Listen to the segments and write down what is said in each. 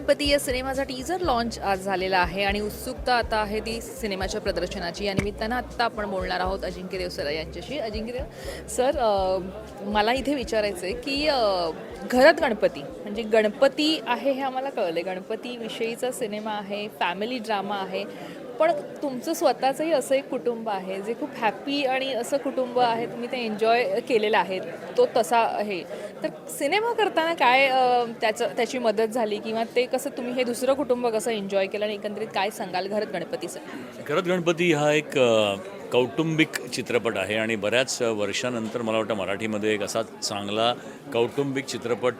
गणपती या सिनेमाचा teaser launch आज झालेला आहे आणि उत्सुकता आता आहे ती सिनेमाच्या प्रदर्शनाची. या निमित्तानं आत्ता आपण बोलणार आहोत अजिंक्य देव सर यांच्याशी. अजिंक्यदेव सर मला इथे विचारायचं आहे की घरात गणपती म्हणजे गणपती आहे हे आम्हाला कळलं गणपतीविषयीचा सिनेमा आहे फॅमिली ड्रामा आहे. पण तुमचं स्वतःचंही असं एक कुटुंब आहे जे खूप हॅपी आणि असं कुटुंब आहे तुम्ही ते एन्जॉय केलेलं आहे तो तसा आहे. तर सिनेमा करताना काय त्याचं त्याची मदत झाली किंवा ते कसं तुम्ही हे दुसरं कुटुंब कसं एन्जॉय केलं आणि एकंदरीत काय सांगाल घरत गणपतीचं घरत गणपती हा एक कौटुंबिक चित्रपट आहे आणि बऱ्याच वर्षानंतर मला वाटतं मराठीमध्ये एक असा चांगला कौटुंबिक चित्रपट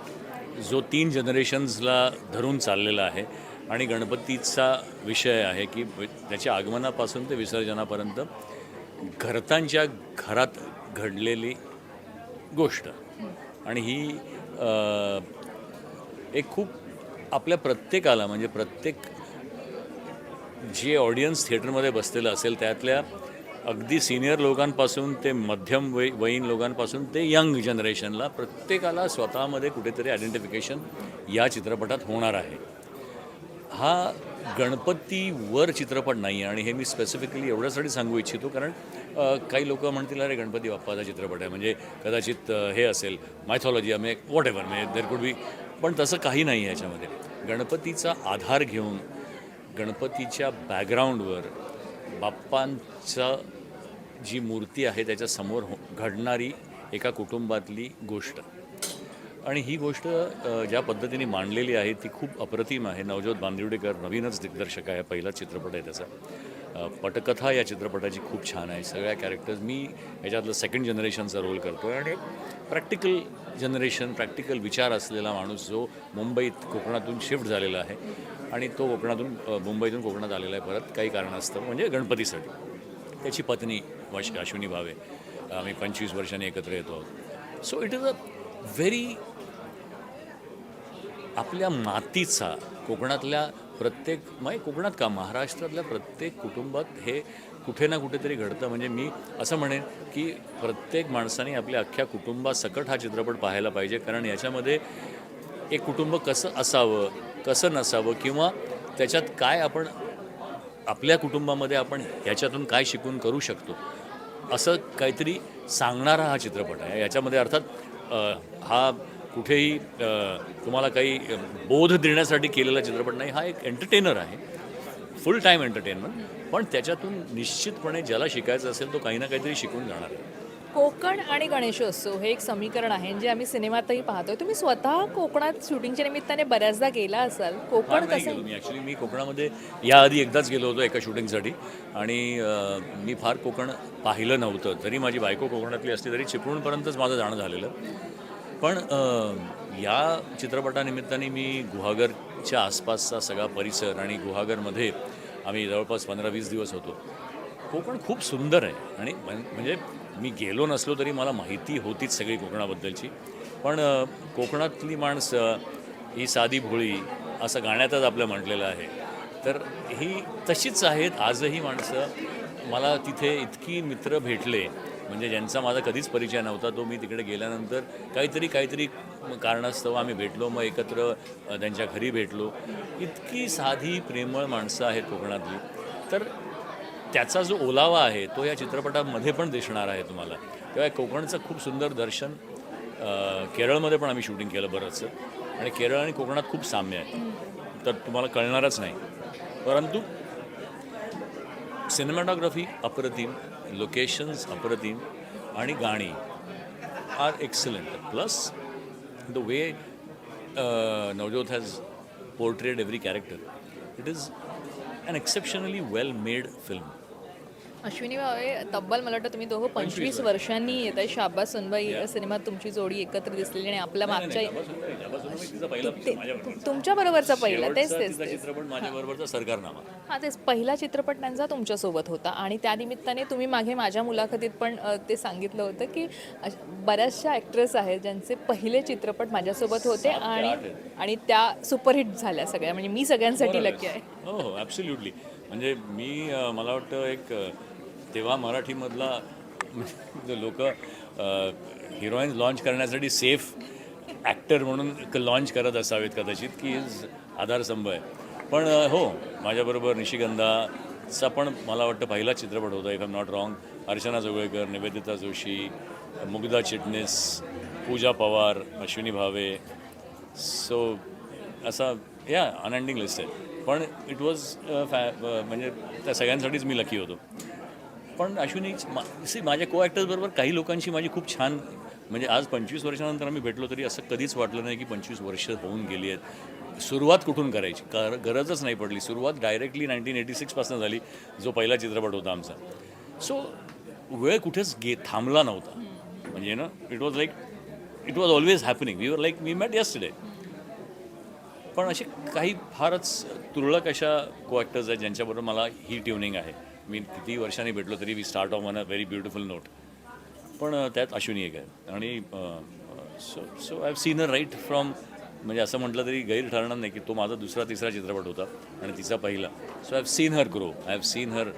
जो तीन जनरेशन्सला धरून चाललेला आहे. आणि गणपतीचा विषय आहे की त्याच्या आगमनापासून ते विसर्जनापर्यंत घरतांच्या घरात घडलेली गोष्ट. आणि ही एक खूप आपल्या प्रत्येकाला म्हणजे प्रत्येक जे ऑडियन्स थिएटरमध्ये बसलेलं असेल त्यातल्या अगदी सिनियर लोकांपासून ते मध्यम वय वयीन लोकांपासून ते यंग जनरेशनला प्रत्येकाला स्वतःमध्ये कुठेतरी आयडेंटिफिकेशन या चित्रपटात होणार आहे. हा गणपतीवर चित्रपट नाही आहे आणि हे मी स्पेसिफिकली एवढ्यासाठी सांगू इच्छितो कारण काही लोक म्हणतील अरे गणपती बाप्पाचा चित्रपट आहे. म्हणजे कदाचित हे असेल मायथॉलॉजी आम्ही वॉट एव्हर म्हणजे देर कुड बी पण तसं काही नाही आहे याच्यामध्ये. गणपतीचा आधार घेऊन गणपतीच्या बॅकग्राऊंडवर बाप्पांचा जी मूर्ती आहे त्याच्यासमोर हो घडणारी एका कुटुंबातली गोष्ट. आणि ही गोष्ट ज्या पद्धतीने मांडलेली आहे ती खूप अप्रतिम आहे. नवजोत बांदिवडेकर नवीनच दिग्दर्शक आहे पहिला चित्रपट आहे त्याचा. पटकथा या चित्रपटाची खूप छान आहे. सगळ्या कॅरेक्टर्स मी याच्यातलं सेकंड जनरेशनचा रोल करतो आहे आणि प्रॅक्टिकल जनरेशन प्रॅक्टिकल विचार असलेला माणूस जो मुंबईत कोकणातून शिफ्ट झालेला आहे आणि तो कोकणातून मुंबईतून कोकणात आलेला आहे परत काही कारणास्तव म्हणजे गणपतीसाठी. त्याची पत्नी वश अश्विनी भावे. आम्ही पंचवीस वर्षांनी एकत्र येतो आहोत. So it is a very आपल्या मातीचा कोकणातल्या प्रत्येक म्हणजे कोकणात का महाराष्ट्रातल्या प्रत्येक कुटुंबात हे कुठे ना कुठेतरी घडतं. म्हणजे मी असं म्हणेन की प्रत्येक माणसाने आपल्या अख्ख्या कुटुंबासकट हा चित्रपट पाहायला पाहिजे. कारण याच्यामध्ये एक कुटुंब कसं असावं कसं नसावं किंवा त्याच्यात काय आपण आपल्या कुटुंबामध्ये आपण ह्याच्यातून काय शिकून करू शकतो असं काहीतरी सांगणारा हा चित्रपट आहे. याच्यामध्ये अर्थात हा कुठेही तुम्हाला काही बोध देण्यासाठी केलेला चित्रपट नाही. हा एक एंटरटेनर आहे. फुल टाईम एंटरटेनमेंट पण त्याच्यातून निश्चितपणे ज्याला शिकायचं असेल तो काही ना काहीतरी शिकून जाणार आहे. कोकण आणि गणेशोत्सव हे एक समीकरण आहे जे आम्ही सिनेमातही पाहतोय. तुम्ही स्वतः कोकणात शूटिंगच्या निमित्ताने बऱ्याचदा गेला असाल. कोकण कसं मी. ॲक्च्युली मी कोकणामध्ये याआधी एकदाच गेलो होतो एका शूटिंगसाठी. आणि मी फार कोकण पाहिलं नव्हतं. जरी माझी बायको कोकणातली असली तरी चिपळूणपर्यंतच माझं जाणं झालेलं. पण या चित्रपटानिमित्ताने मी गुहागरच्या आसपासचा सगळा परिसर आणि गुहागरमध्ये आम्ही जवळपास पंधरा वीस दिवस होतो. कोकण खूप सुंदर आहे आणि म्हणजे मी गेलो नसलो तरी मला माहिती होतीच सगळी कोकणाबद्दलची. पण कोकणातली माणसं ही साधी भोळी असं गाण्यातच आपलं म्हटलेलं आहे. तर ही तशीच आहेत. आजही माणसं मला तिथे इतकी मित्र भेटले म्हणजे ज्यांचा माझा कधीच परिचय नव्हता तो मी तिकडे गेल्यानंतर काहीतरी काहीतरी कारणास्तव आम्ही भेटलो मग एकत्र त्यांच्या घरी भेटलो. इतकी साधी प्रेमळ माणसं आहेत कोकणातली. तर त्याचा जो ओलावा आहे तो या चित्रपटामध्ये पण दिसणार आहे तुम्हाला. तेव्हा कोकणचं खूप सुंदर दर्शन केरळमध्ये पण आम्ही शूटिंग केलं बरंचसं. आणि केरळ आणि कोकणात खूप साम्य आहे. तर तुम्हाला कळणारच नाही. परंतु सिनेमॅटोग्राफी अप्रतिम लोकेशन्स अप्रतिम आणि गाणी are excellent plus the way Navjot has portrayed every character it is an exceptionally well made film Ashwini Bhave तब्बल मला वाटतं तुम्ही दोघं पंचवीस वर्षांनी येत आहे शाबास सुनबाई या. सिनेमात तुमची जोडी एकत्र दिसलेली आणि आपल्या मागच्या तुमच्या बरोबरचा पहिला तेच तेच चित्रपट माझ्याबरोबरचा सरकारनामा. हा तेच. पहिला चित्रपट त्यांचा तुमच्यासोबत होता. आणि त्या निमित्ताने तुम्ही मागे माझ्या मुलाखतीत पण ते सांगितलं होतं की बऱ्याचशा ॲक्ट्रेस आहेत ज्यांचे पहिले चित्रपट माझ्यासोबत होते आणि आणि त्या सुपरहिट झाल्या सगळ्या. म्हणजे मी सगळ्यांसाठी लकी आहे. हो हो ॲब्सोल्युटली म्हणजे मी मला वाटतं एक तेव्हा मराठीमधला लोक हिरोईन्स लॉन्च करण्यासाठी सेफ ॲक्टर म्हणून लॉन्च करत असावेत कदाचित की इज आधारस्तंभ आहे. पण हो माझ्याबरोबर निशिगंधाचा पण मला वाटतं पहिला चित्रपट होता if I'm not wrong Archana Joglekar Nivedita Joshi Mugdha Chitnis Pooja Pawar Ashwini Bhave. So असा या अनएंडिंग लिस्ट आहे. पण इट वॉज फॅ म्हणजे त्या सगळ्यांसाठीच मी लकी होतो. पण अश्विनी मा सी माझ्या को ॲक्टर्सबरोबर काही लोकांशी माझी खूप छान म्हणजे आज पंचवीस वर्षानंतर आम्ही भेटलो तरी असं कधीच वाटलं नाही की पंचवीस वर्ष होऊन गेली आहेत. सुरुवात कुठून करायची? कार गरजच नाही पडली. सुरुवात डायरेक्टली नाईन्टीन एटी सिक्सपासून झाली जो पहिला चित्रपट होता आमचा. सो वेळ कुठेच गे थांबला नव्हता. म्हणजे ना it was like it was always happening we were like we met yesterday पण असे काही फारच तुरळक अशा को ॲक्टर्स आहेत ज्यांच्याबरोबर मला ही ट्युनिंग आहे. मी किती वर्षांनी भेटलो तरी we start off on a very beautiful note. पण त्यात अश्विनी एक आहे. आणि so so I have seen a right from म्हणजे असं म्हटलं तरी गैर ठरणार नाही की तो माझा दुसरा तिसरा चित्रपट होता आणि तिचा पहिला. So I have seen her grow. I have seen her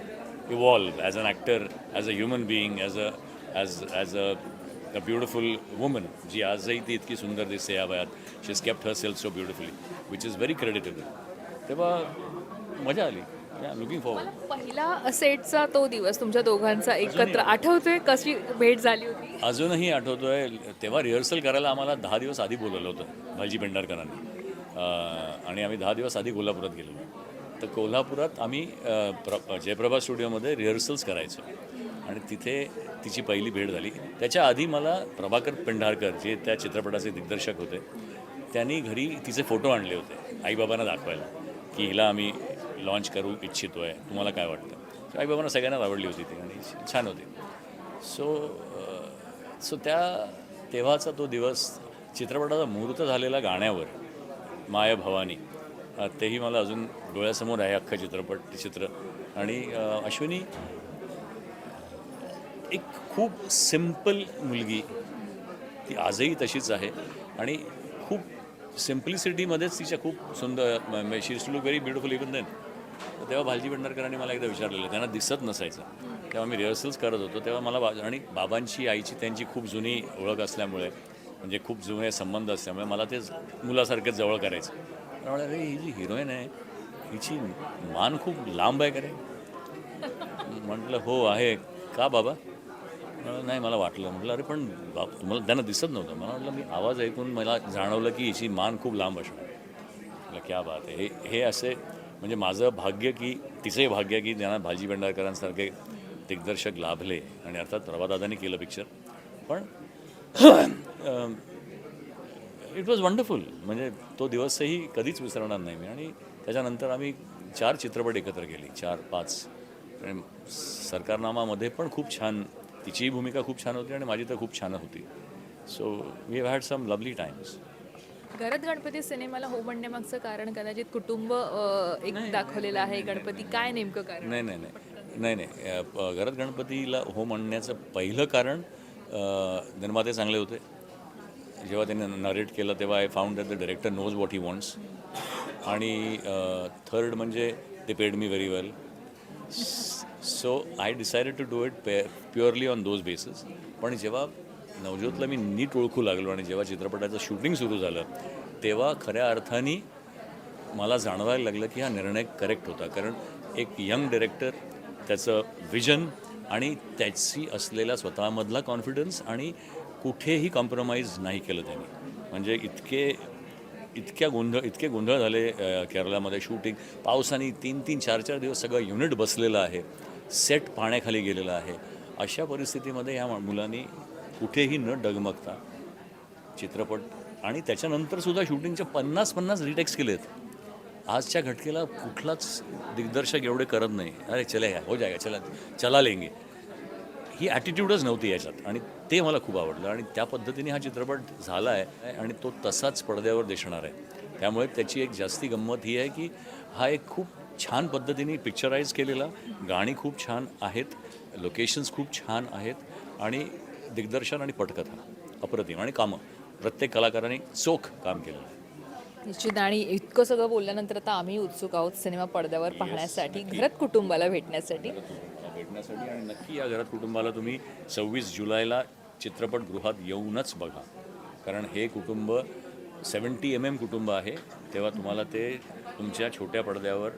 evolve as an actor as a human being as a as as a a beautiful woman जी आजही ती इतकी सुंदर दिसते या वयात. She is kept herself so beautifully which is very creditable तेव्हा मजा आली. लुकिंग फॉरवर्ड पहिला सेटचा तो दिवस तुमच्या दोघांचा एकत्र आठवतोय? कशी भेट झाली होती? अजूनही आठवतोय. तेव्हा रिहर्सल करायला आम्हाला दहा दिवस आधी बोलवलं होतं भालजी पेंढारकरांनी. आणि आम्ही दहा दिवस आधी कोल्हापुरात गेलो. तर कोल्हापुरात आम्ही प्र जयप्रभा स्टुडिओमध्ये रिहर्सल्स करायचो. आणि तिथे तिची पहिली भेट झाली. त्याच्या आधी मला प्रभाकर पेंढारकर जे त्या चित्रपटाचे दिग्दर्शक होते त्यांनी घरी तिचे फोटो आणले होते आईबाबांना दाखवायला की हिला आम्ही लॉन्च करू इच्छितो आहे तुम्हाला काय वाटतं? आईबाबांना सगळ्यांनाच आवडली होती ती आणि छान होती. सो सो uh, त्या तेव्हाचा तो दिवस चित्रपटाचा मुहूर्त झालेला गाण्यावर माया भवानी तेही मला अजून डोळ्यासमोर आहे अख्खा चित्रपट चित्र. आणि अश्विनी एक खूप सिंपल मुलगी. ती आजही तशीच आहे. आणि खूप सिम्प्लिसिटीमध्येच तिच्या खूप सुंदर she is look very beautiful even then तर तेव्हा भालजी भंडारकरांनी मला एकदा विचारलेलं त्यांना दिसत नसायचं. तेव्हा मी रिहर्सल्स करत होतो तेव्हा मला बा आणि बाबांची आईची त्यांची खूप जुनी ओळख असल्यामुळे म्हणजे खूप जुने संबंध असल्यामुळे मला ते मुलासारखेच जवळ करायचं. म्हणलं अरे ही जी हिरोईन आहे हिची मान खूप लांब आहे का रे? म्हटलं हो आहे. का बाबा? नाही मला वाटलं. म्हटलं अरे पण बाप तुम्हाला त्यांना दिसत नव्हतं. मला वाटलं मी आवाज ऐकून मला जाणवलं की हिची मान खूप लांब असणार म्हटलं क्या बात आहे हे हे असे म्हणजे माझं भाग्य की तिचंही भाग्य की ज्यांना भाजी भंडारकरांसारखे दिग्दर्शक लाभले आणि अर्थात प्रभादादांनी केलं पिक्चर पण इट वॉज वंडरफुल म्हणजे तो दिवसही कधीच विसरणार नाही मी. आणि त्याच्यानंतर आम्ही चार चित्रपट एकत्र केली. चार पाच. आणि सरकारनामामध्ये पण खूप छान तिचीही भूमिका खूप छान होती आणि माझी तर खूप छान होती. So we have had some lovely times घरात गणपती सिनेमाला हो म्हणण्यामागचं कारण कदाचित कुटुंब अ, एक दाखवलेलं आहे. गणपती काय नेमकं कारण? नाही नाही नाही. नाही नाही. अ, प- घरात गणपतीला हो म्हणण्याचं पहिलं कारण अ, निर्माते चांगले होते. जेव्हा त्यांनी नरेट केलं तेव्हा I found that the director knows what he wants आणि थर्ड म्हणजे ते paid me very well so I decided to do it purely on those basis पण जेव्हा नवज्योतला मी नीट ओळखू लागलो आणि जेव्हा चित्रपटाचं शूटिंग सुरू झालं तेव्हा खऱ्या अर्थाने मला जाणवायला लागलं की हा निर्णय करेक्ट होता. कारण एक यंग डिरेक्टर त्याचं विजन आणि त्याची असलेला स्वतःमधला कॉन्फिडन्स आणि कुठेही कॉम्प्रोमाइज नाही केलं त्यांनी. म्हणजे इतके इतक्या गोंधळ इतके गोंधळ झाले केरळामध्ये शूटिंग पावसाने तीन तीन चार चार दिवस सगळं युनिट बसलेलं आहे. सेट पाण्याखाली गेलेलं आहे. अशा परिस्थितीमध्ये ह्या मुलांनी कुठेही न डगमगता चित्रपट आणि त्याच्यानंतर सुद्धा शूटिंगचे पन्नास पन्नास रिटेक्स केलेत. आजच्या घटकेला कुठलाच दिग्दर्शक एवढे करत नाही. अरे चले या हो जाएगा चला चला लेंगे. ही ॲटिट्यूडच नव्हती याच्यात आणि ते मला खूप आवडलं आणि त्या पद्धतीने हा चित्रपट झाला आहे आणि तो तसाच पडद्यावर दिसणार आहे. त्यामुळे त्याची एक जास्ती गंमत ही आहे की हा एक खूप छान पद्धतीने पिक्चराईज केलेला. गाणी खूप छान आहेत लोकेशन्स खूप छान आहेत आणि दिग्दर्शन आणि पटकथा अप्रतिम आणि कामं. प्रत्येक कलाकाराने चोख काम केलेलं आहे. निश्चित आणि इतकं सगळं बोलल्यानंतर आता आम्ही उत्सुक आहोत सिनेमा पडद्यावर पाहण्यासाठी घरात कुटुंबाला भेटण्यासाठी. भेटण्यासाठी आणि नक्की या घरात कुटुंबाला तुम्ही सव्वीस जुलैला चित्रपटगृहात येऊनच बघा. कारण हे कुटुंब सेवन्टी एम एम कुटुंब आहे तेव्हा तुम्हाला ते तुमच्या छोट्या पडद्यावर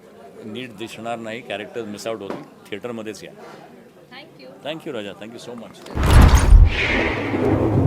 नीट दिसणार नाही. कॅरेक्टर मिस आउट होतील. थिएटरमध्येच या. Thank you thank you Raja. Thank you so much Thank you.